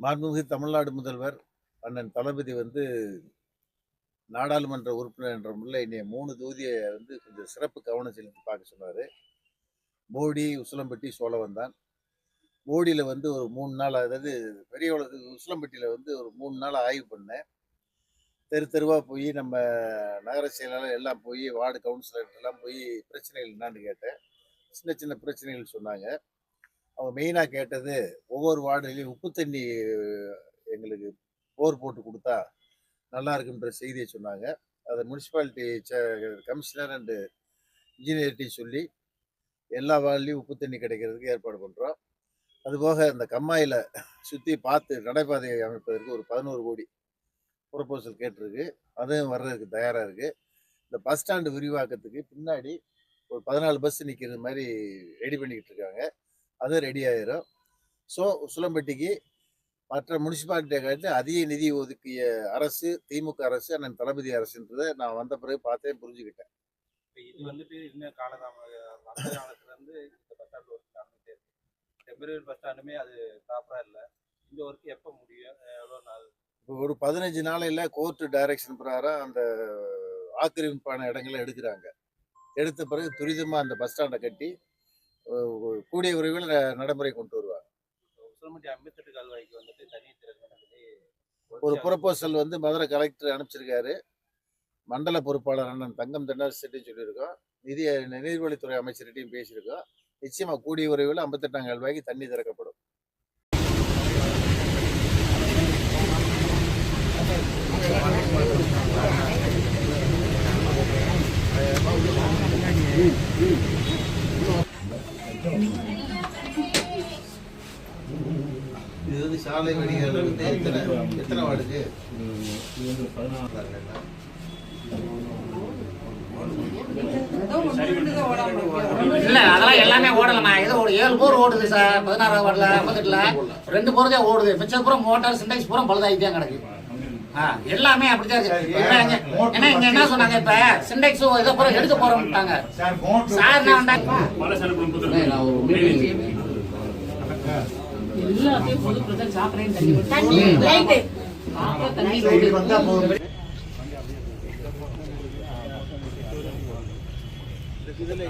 மாண்புமிகு தமிழ்நாடு முதல்வர் அண்ணன் தளபதி வந்து நாடாளுமன்ற உறுப்பினர் என்ற முறையில் இன்னைய மூணு தொகுதியை வந்து கொஞ்சம் சிறப்பு கவனம் செலுத்தி பார்க்க சொன்னார். போடி உசிலம்பட்டி சோழவந்தான் போடியில் வந்து ஒரு மூணு நாள் அதாவது பெரிய உசிலம்பட்டியில் வந்து ஒரு மூணு நாள் ஆய்வு பண்ணேன். தெரு தெருவாக போய் நம்ம நகர செயலாளர் எல்லாம் போய் வார்டு கவுன்சிலர் எல்லாம் போய் பிரச்சனைகள் என்னான்னு கேட்டேன். சின்ன சின்ன பிரச்சனைகள் சொன்னாங்க. அவங்க மெயினாக கேட்டது ஒவ்வொரு வார்டுலையும் உப்பு தண்ணி எங்களுக்கு போர் போட்டு கொடுத்தா நல்லா இருக்குன்ற செய்தியை சொன்னாங்க. அதை முனிசிபாலிட்டி கமிஷனர் அண்டு இன்ஜினியர்கிட்டையும் சொல்லி எல்லா வார்டுலையும் உப்பு தண்ணி கிடைக்கிறதுக்கு ஏற்பாடு பண்ணுறோம் அதுபோக இந்த கம்மாயில் சுற்றி பார்த்து நடைபாதையை அமைப்பதற்கு ஒரு பதினோரு கோடி ப்ரொப்போசல் கேட்டிருக்கு. அதுவும் வர்றதுக்கு தயாராக இருக்குது இந்த பஸ் ஸ்டாண்டு விரிவாக்கத்துக்கு பின்னாடி ஒரு பதினாலு பஸ் நிற்கிறது மாதிரி ரெடி பண்ணிக்கிட்டு இருக்காங்க. அதுவும் ரெடி ஆயிரும். ஸோ சுலம்பட்டிக்கு மற்ற முனிசிபாலிட்டியை காட்டி அதிக நிதி ஒதுக்கிய அரசு திமுக அரசு அண்ணன் தளபதி அரசுன்றதை நான் வந்த பிறகு பார்த்தேன் புரிஞ்சுக்கிட்டேன். இது வந்துட்டு இன்னும் இருந்து இந்த பஸ் ஸ்டாண்ட் ஒர்க் நடந்துட்டே இருக்கு. டெம்பரரி பஸ் ஸ்டாண்டுமே அது ப்ராப்பரா இல்லை. இந்த ஒர்க் எப்போ முடியும்? எவ்வளோ நாள்? இப்போ ஒரு பதினஞ்சு நாளையில் கோர்ட்டு டைரக்ஷன் பிரகாரம் அந்த ஆக்கிரமிப்பான இடங்களை எடுக்கிறாங்க. எடுத்த பிறகு துரிதமாக அந்த பஸ் ஸ்டாண்டை கட்டி கூடிய விரைவில் ந- நடைமுறை கொண்டு வருவாங்க. ஒரு ப்ரொபோசல் வந்து மதுரை கலெக்டர் அனுப்பிச்சிருக்காரு. மண்டல பொறுப்பாளர் அண்ணன் தங்கம் தென்னரசிட்டையும் சொல்லியிருக்கோம். நிதி நீர்வழித்துறை அமைச்சர்கிட்டையும் பேசியிருக்கோம். நிச்சயமா கூடிய விரைவில் ஐம்பத்தெட்டாம் கால்வாய்க்கு தண்ணி திறக்கப்படும். இது வந்து சாலை வழிகள் வந்து எத்தனை எத்தனை வார்டுக்கு இல்ல அதெல்லாம் எல்லாமே ஓடலண்ணா ஏதோ ஒரு ஏழு போர் ஓடுது சார் பதினாறாவது வார்டில் ஐம்பத்தெட்டுல ரெண்டு போர் தான் ஓடுது. மிச்சம் பூரா மோட்டார் சிண்டெக்ஸ் பூரா பழுதாகி கிடக்கு. எல்லாமே அப்படிதான் இருக்கு. ஏன்னா இங்க- என்ன சொன்னாங்க இப்ப? சிண்டெக்ஸ் இதை பூரா எடுக்க போறோம்ட்டாங்க சார் நான். எல்லாத்தையும் ரோடு. இதுல